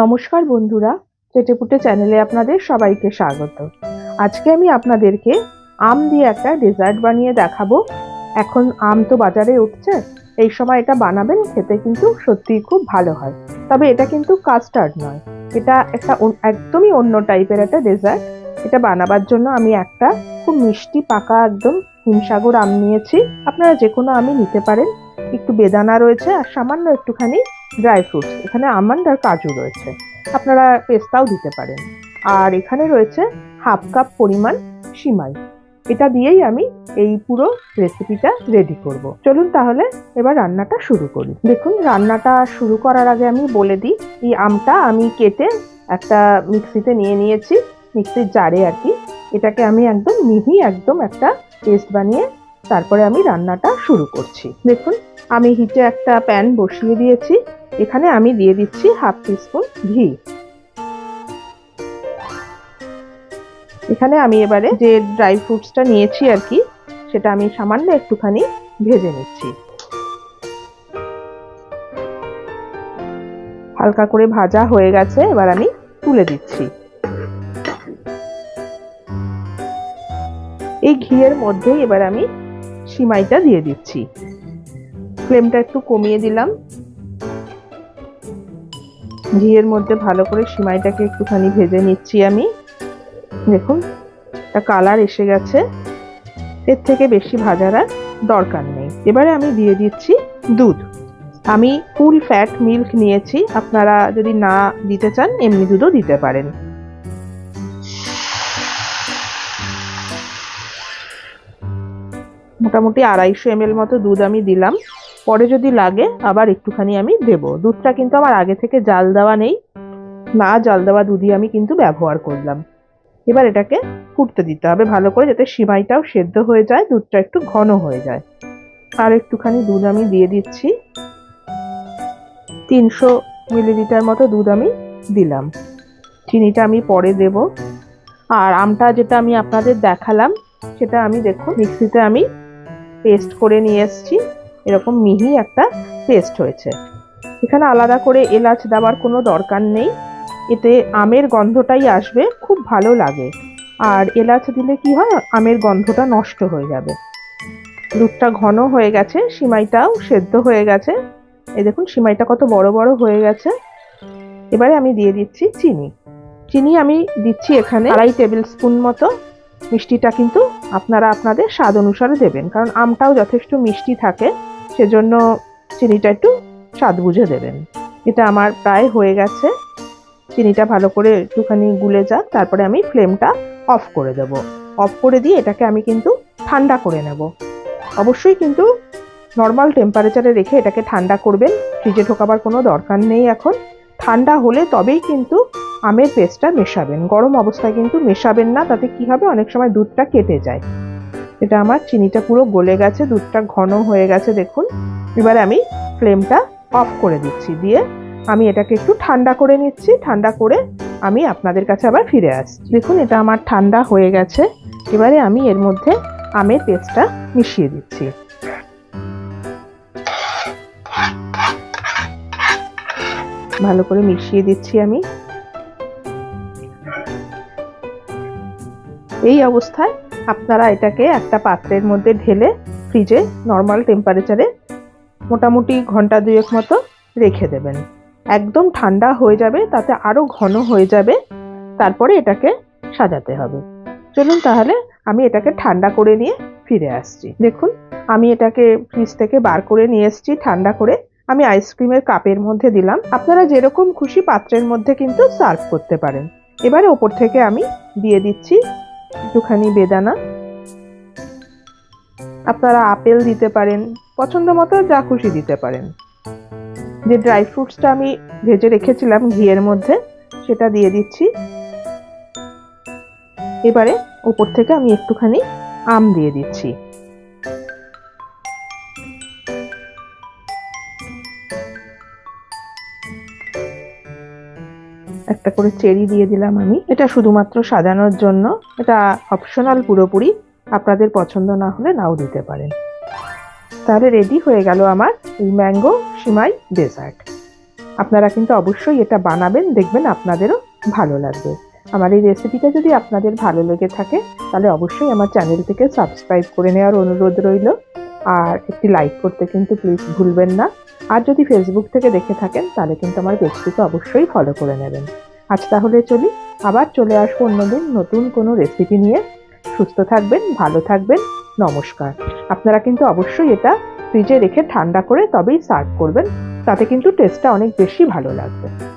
নমস্কার বন্ধুরা, চেটেপুটে চ্যানেলে আপনাদের সবাইকে স্বাগত। আজকে আমি আপনাদেরকে আম দিয়ে একটা ডেজার্ট বানিয়ে দেখাবো। এখন আম তো বাজারে উঠছে, এই সময় এটা বানাবেন, খেতে কিন্তু সত্যিই খুব ভালো হয়। তবে এটা কিন্তু কাস্টার্ড নয়, এটা একটা একদমই অন্য টাইপের একটা ডেজার্ট এটা বানাবার জন্য আমি একটা খুব মিষ্টি পাকা একদম হিমসাগর আম নিয়েছি। আপনারা যে কোনো আমই নিতে পারেন। একটু বেদানা রয়েছে আর সামান্য একটুখানি ড্রাই ফ্রুটস এখানে আমন্ড আর কাজু রয়েছে। আপনারা পেস্তাও দিতে পারেন। আর এখানে রয়েছে হাফ কাপ পরিমাণ সিমাই। এটা দিয়েই আমি এই পুরো রেসিপিটা রেডি করব। চলুন তাহলে এবার রান্নাটা শুরু করি। দেখুন, রান্নাটা শুরু করার আগে আমি বলে দিই, এই আমটা আমি কেটে একটা মিক্সিতে নিয়ে নিয়েছি। মিক্সির জারে আর কি। এটাকে আমি একদম মিহি একদম একটা পেস্ট বানিয়ে তারপরে আমি রান্নাটা শুরু করছি। দেখুন আমি হিটে একটা প্যান বসিয়ে দিয়েছি। এখানে আমি দিয়ে দিচ্ছি হাফ টিস্পুন ঘি। এখানে আমি এবারে যে ড্রাই ফ্রুটসটা নিয়েছি আর কি, সেটা আমি সামান্য একটুখানি ভেজে নিচ্ছি। হালকা করে ভাজা হয়ে গেছে, এবার আমি তুলে দিচ্ছি। এই ঘিয়ের মধ্যেই এবার আমি সিমাইটা দিয়ে দিচ্ছি। ফ্লেমটা একটু কমিয়ে দিলাম। ঘিয়ের মধ্যে ভালো করে সিমাইটাকে একটুখানি ভেজে নিচ্ছি আমি। দেখুন, একটা কালার এসে গেছে। এর থেকে বেশি ভাজার আর দরকার নেই। এবারে আমি দিয়ে দিচ্ছি দুধ। আমি ফুল ফ্যাট মিল্ক নিয়েছি। আপনারা যদি না দিতে চান, এমনি দুধও দিতে পারেন। মোটামুটি আড়াইশো এম মতো দুধ আমি দিলাম। পরে যদি লাগে, আবার একটুখানি আমি দেব। দুধটা কিন্তু আমার আগে থেকে জাল দেওয়া নেই। না জাল দেওয়া দুধই আমি কিন্তু ব্যবহার করলাম। এবার এটাকে ফুটতে দিতে হবে ভালো করে যাতে সিমাইটাও সেদ্ধ হয়ে যায়, দুধটা একটু ঘন হয়ে যায়। আর একটুখানি দুধ আমি দিয়ে দিচ্ছি। তিনশো মিলিলিটার মতো দুধ আমি দিলাম। চিনিটা আমি পরে দেব। আর আমটা যেটা আমি আপনাদের দেখালাম, সেটা আমি দেখুন, মিক্সিতে আমি পেস্ট করে নিয়ে এসেছি। এরকম মিহি একটা পেস্ট হয়েছে। এখানে আলাদা করে এলাচ দেওয়ার কোনো দরকার নেই। এতে আমের গন্ধটাই আসবে, খুব ভালো লাগে। আর এলাচ দিলে কি হয়, আমের গন্ধটা নষ্ট হয়ে যাবে। দুধটা ঘন হয়ে গেছে, সিমাইটাও সেদ্ধ হয়ে গেছে। এই দেখুন, সিমাইটা কত বড় বড় হয়ে গেছে। এবারে আমি দিয়ে দিচ্ছি চিনি। চিনি আমি দিচ্ছি এখানে আড়াই টেবিল স্পুন মতো। মিষ্টিটা কিন্তু আপনারা আপনাদের স্বাদ অনুসারে দেবেন, কারণ আমটাও যথেষ্ট মিষ্টি থাকে। সেজন্য চিনিটা একটু স্বাদ বুঝে দেবেন। এটা আমার প্রায় হয়ে গেছে। চিনিটা ভালো করে একটুখানি গুলে যাক, তারপরে আমি ফ্লেমটা অফ করে দেব। অফ করে দিয়ে এটাকে আমি কিন্তু ঠান্ডা করে নেব। অবশ্যই কিন্তু নর্মাল টেম্পারেচারে রেখে এটাকে ঠান্ডা করবেন। ফ্রিজে ঢোকাবার কোনো দরকার নেই এখন। ঠান্ডা হলে তবেই কিন্তু আমের পেস্টটা মেশাবেন। গরম অবস্থায় কিন্তু মেশাবেন না, তাতে কি হবে? অনেক সময় দুধটা কেটে যায়। এটা আমার চিনিটা পুরো গলে গেছে, দুধটা ঘন হয়ে গেছে, দেখুন। এবারে আমি ফ্লেমটা অফ করে দিচ্ছি, দিয়ে আমি এটাকে একটু ঠান্ডা করে নিচ্ছি, ঠান্ডা করে আমি আপনাদের কাছে আবার ফিরে আসছি। দেখুন, এটা আমার ঠান্ডা হয়ে গেছে। এবারে আমি এর মধ্যে আমের পেস্টটা মিশিয়ে দিচ্ছি। ভালো করে মিশিয়ে দিচ্ছি আমি। এই অবস্থায় আপনারা এটাকে একটা পাত্রের মধ্যে ঢেলে ফ্রিজে নর্মাল টেম্পারেচারে মোটামুটি ঘণ্টা দুয়েক মতো রেখে দেবেন। একদম ঠান্ডা হয়ে যাবে, তাতে আরও ঘন হয়ে যাবে, তারপরে এটাকে সাজাতে হবে। চলুন তাহলে আমি এটাকে ঠান্ডা করে নিয়ে ফিরে আসছি। দেখুন, আমি এটাকে ফ্রিজ থেকে বার করে নিয়ে এসেছি ঠান্ডা করে। আমি আইসক্রিমের কাপের মধ্যে দিলাম। আপনারা যেরকম খুশি পাত্রের মধ্যে কিন্তু সার্ভ করতে পারেন। এবারে ওপর থেকে আমি দিয়ে দিচ্ছি একটুখানি বেদানা। আপনারা আপেল দিতে পারেন, পছন্দ মতো যা খুশি দিতে পারেন। যে ড্রাই ফ্রুটসটা আমি ভেজে রেখেছিলাম ঘিয়ের মধ্যে, সেটা দিয়ে দিচ্ছি। এবারে ওপর থেকে আমি একটুখানি আম দিয়ে দিচ্ছি। একটা করে চেরি দিয়ে দিলাম আমি। এটা শুধুমাত্র সাজানোর জন্য। এটা অপশনাল পুরোপুরি। আপনাদের পছন্দ না হলে নাও দিতে পারেন। তাহলে রেডি হয়ে গেল আমার এই ম্যাঙ্গো সিমাই ডেজার্ট আপনারা কিন্তু অবশ্যই এটা বানাবেন, দেখবেন আপনাদেরও ভালো লাগবে। আমার এই রেসিপিটা যদি আপনাদের ভালো লেগে থাকে, তাহলে অবশ্যই আমার চ্যানেলটিকে সাবস্ক্রাইব করে নেওয়ার অনুরোধ রইল। আর একটি লাইক করতে কিন্তু প্লিজ ভুলবেন না। আর যদি ফেসবুক থেকে দেখে থাকেন, তাহলে কিন্তু আমার পেজটিকে অবশ্যই ফলো করে নেবেন। আজ তাহলে চলি, আবার চলে আসব অন্যদিন নতুন কোনো রেসিপি নিয়ে। সুস্থ থাকবেন, ভালো থাকবেন, নমস্কার। আপনারা কিন্তু অবশ্যই এটা ফ্রিজে রেখে ঠান্ডা করে তবেই সার্ভ করবেন, তাতে কিন্তু টেস্টটা অনেক বেশি ভালো লাগবে।